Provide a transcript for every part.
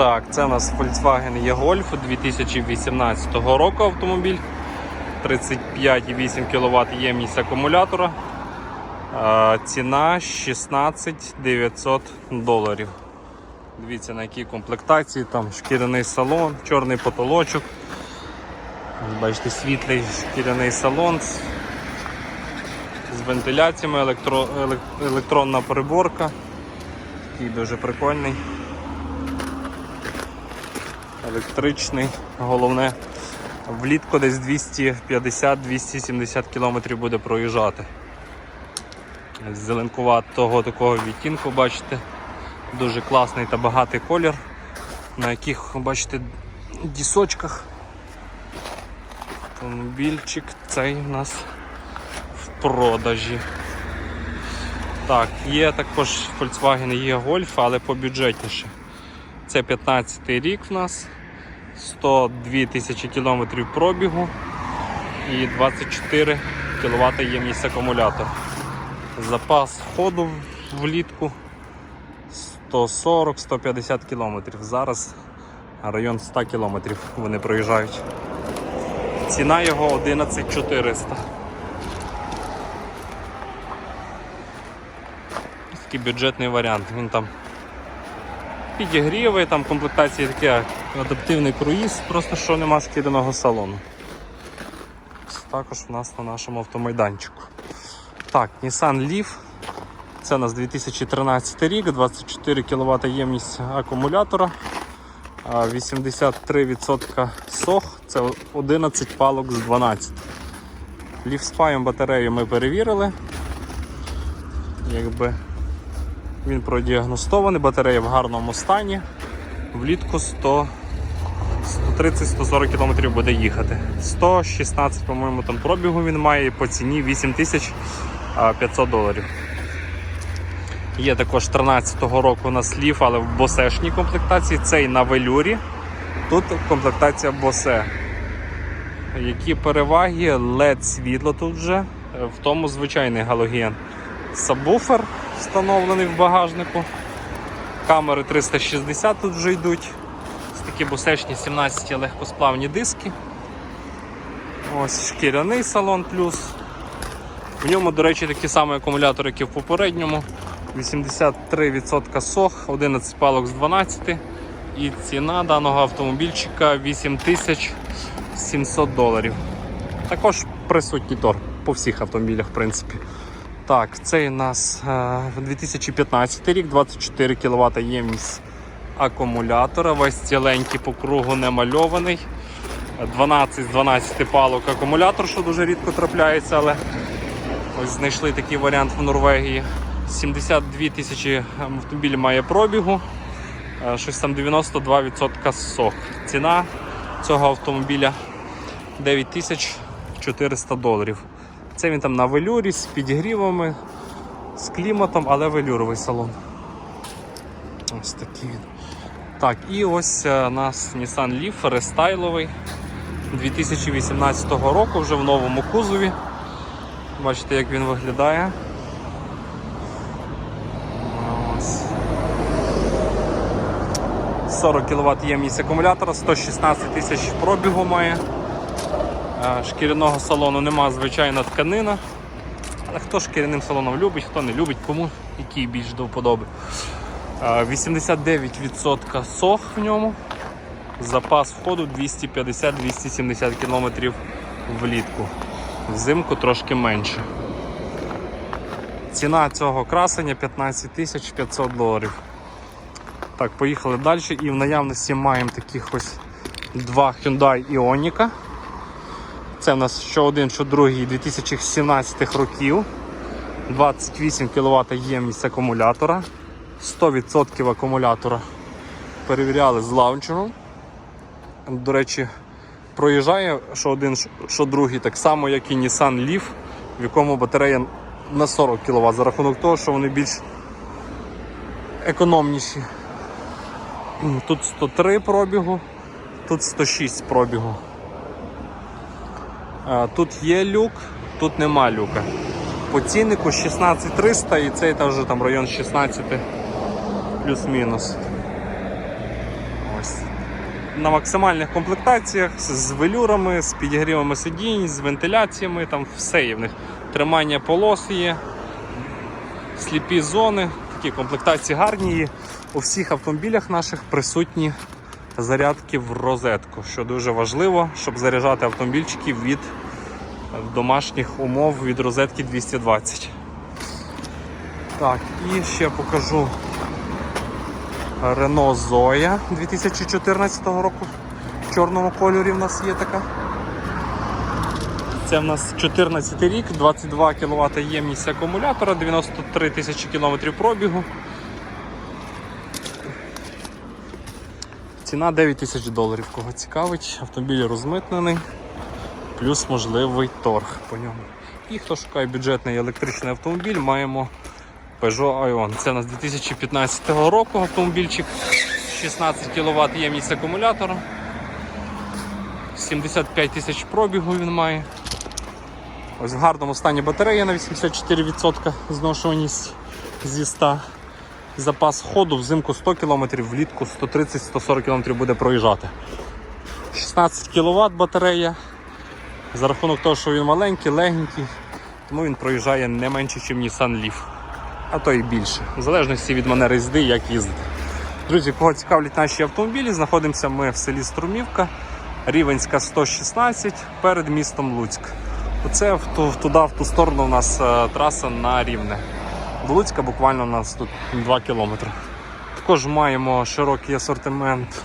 Так, це у нас Volkswagen E-Golf 2018 року автомобіль. 35,8 кВт ємність акумулятора. Ціна 16 900 доларів. Дивіться на якій комплектації, там шкіряний салон, чорний потолочок. Бачите, світлий шкіряний салон з, з вентиляціями, електро, електронна приборка. Такий дуже прикольний. Електричний, головне, влітку десь 250-270 км буде проїжджати. Зеленкуватого такого відтінку, бачите, дуже класний та багатий колір, на яких, бачите, дісочках. Автомобільчик цей у нас в продажі. Так, є також Volkswagen є Golf, але побюджетніше. Це 15 й рік в нас, 102 тисячі кілометрів пробігу і 24 кВт ємність акумулятора. Запас ходу влітку 140-150 км. Зараз район 100 км вони проїжджають. Ціна його 11400. Такий бюджетний варіант. Він там підігріви, там комплектації таке адаптивний круїз, просто що нема шкіряного салону. Також в нас на нашому автомайданчику. Так, Nissan Leaf. Це у нас 2013 рік, 24 кВт ємність акумулятора, 83% сох, це 11 палок з 12. Ліфспаєм батарею ми перевірили. Якби він продіагностований, батарея в гарному стані. Влітку 100 130-140 км буде їхати. 116, по-моєму, там пробігу він має по ціні 8500 доларів. Є також 13-го року у нас ліф, але в босешній комплектації. Цей на велюрі. Тут комплектація босе. Які переваги? LED світло тут вже, в тому звичайний галоген. Сабвуфер встановлений в багажнику. Камери 360 тут вже йдуть. Ось такі бусечні 17 легкосплавні диски. Ось шкіряний салон плюс. В ньому, до речі, такі самі акумулятори, і в попередньому. 83% сох, 11 палок з 12 і ціна даного автомобільчика 8700 доларів. Також присутній торг по всіх автомобілях, в принципі. Так, цей у нас е, 2015 рік, 24 кВт ємність акумулятора, весь ціленький по кругу не мальований. 12 з 12 палок акумулятор, що дуже рідко трапляється, але ось знайшли такий варіант в Норвегії. 72 тисячі автомобіль має пробігу, е, щось там 92% сох. Ціна цього автомобіля 9400 доларів. Це він там на велюрі з підігрівами, з кліматом, але велюровий салон. Ось такий він. Так, і ось е, у нас Nissan Leaf рестайловий 2018 року, вже в новому кузові. Бачите, як він виглядає. Ось. 40 кВт ємність акумулятора, 116 тисяч пробігу має. Е, Шкіряного салону нема, звичайна тканина. Але хто шкіряним салоном любить, хто не любить, кому який більш до вподоби. Е, 89% сох в ньому. Запас входу 250-270 км влітку. Взимку трошки менше. Ціна цього красення 15 тисяч 500 доларів. Так, поїхали далі. І в наявності маємо таких ось два Hyundai Ioniq. Це в нас що один, що другий 2017 років. 28 кВт ємність акумулятора. 100% акумулятора перевіряли з лаунчером. До речі, проїжджає що один, що другий, так само, як і Nissan Leaf, в якому батарея на 40 кВт, за рахунок того, що вони більш економніші. Тут 103 пробігу, тут 106 пробігу. Тут є люк, тут нема люка. По ціннику 16300 і цей теж там район 16 плюс-мінус. На максимальних комплектаціях з- велюрами, з підігрівами сидінь, з вентиляціями, там все є в них. Тримання полос є, сліпі зони, такі комплектації гарні. І у всіх автомобілях наших присутні зарядки в розетку, що дуже важливо, щоб заряджати автомобільчики від домашніх умов від розетки 220. Так, і ще покажу Renault Zoe 2014 року. В чорному кольорі в нас є така. Це в нас 14 рік, 22 кВт ємність акумулятора, 93 тисячі кілометрів пробігу. Ціна 9 тисяч доларів. Кого цікавить, автомобіль розмитнений, плюс можливий торг по ньому. І хто шукає бюджетний електричний автомобіль, маємо Peugeot Ion. Це у нас 2015 року автомобільчик, 16 кВт ємність акумулятора, 75 тисяч пробігу він має. Ось в гарному стані батарея на 84% зношуваність зі 100. Запас ходу взимку 100 км, влітку 130-140 км буде проїжджати. 16 кВт батарея. За рахунок того, що він маленький, легенький, тому він проїжджає не менше, ніж Nissan Leaf. А то і більше. В залежності від манери їзди, як їздити. Друзі, кого цікавлять наші автомобілі, знаходимося ми в селі Струмівка, Рівенська 116 перед містом Луцьк. Оце в ту, туди, в ту сторону у нас е, траса на Рівне. До Луцька буквально у нас тут 2 кілометри. Також маємо широкий асортимент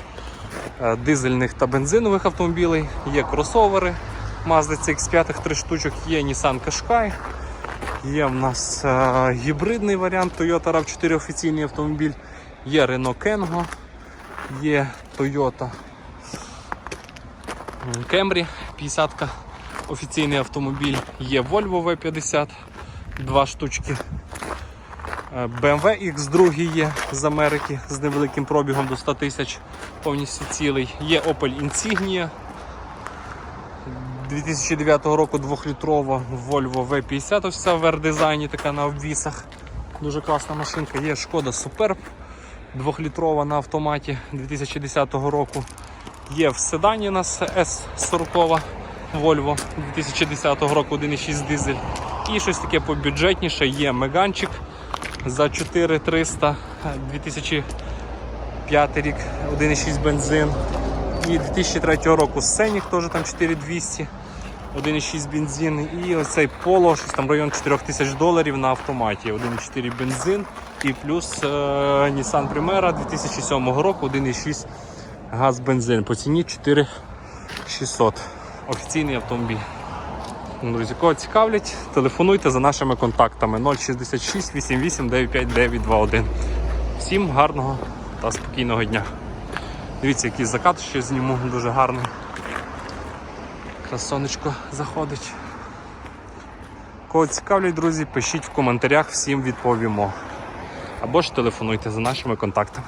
е, дизельних та бензинових автомобілей. Є кросовери Mazda CX5 3 штучок, є Nissan Qashqai. Є в нас е, гібридний варіант Toyota RAV4 офіційний автомобіль. Є Renault Kengo, є Toyota Camry 50 офіційний автомобіль. Є Volvo V50, два штучки. Е, BMW X2 є з Америки з невеликим пробігом до 100 тисяч повністю цілий. Є Opel Insignia 2009 року 2-літрова Volvo V50, ось ця в R-дизайні така на обвісах. Дуже класна машинка. Є Шкода Superb 2-літрова на автоматі 2010 року. Є в седані у нас S40 Volvo 2010 року 1,6 дизель. І щось таке побюджетніше є Меганчик за 4300 2005 рік 1,6 бензин. І 2003 року Сенік теж там 4200, 1,6 бензин. І оцей Polo, щось там район 4000 доларів на автоматі, 1,4 бензин. І плюс е, Nissan Primera 2007 року, 1,6 газ бензин. По ціні 4600. Офіційний автомобіль. Ну, Друзі, кого цікавлять, телефонуйте за нашими контактами 066 88 95 921. Всім гарного та спокійного дня. Дивіться, який закат ще зніму, дуже гарний. Красонечко заходить. Кого цікавлять, друзі, пишіть в коментарях, всім відповімо. Або ж телефонуйте за нашими контактами.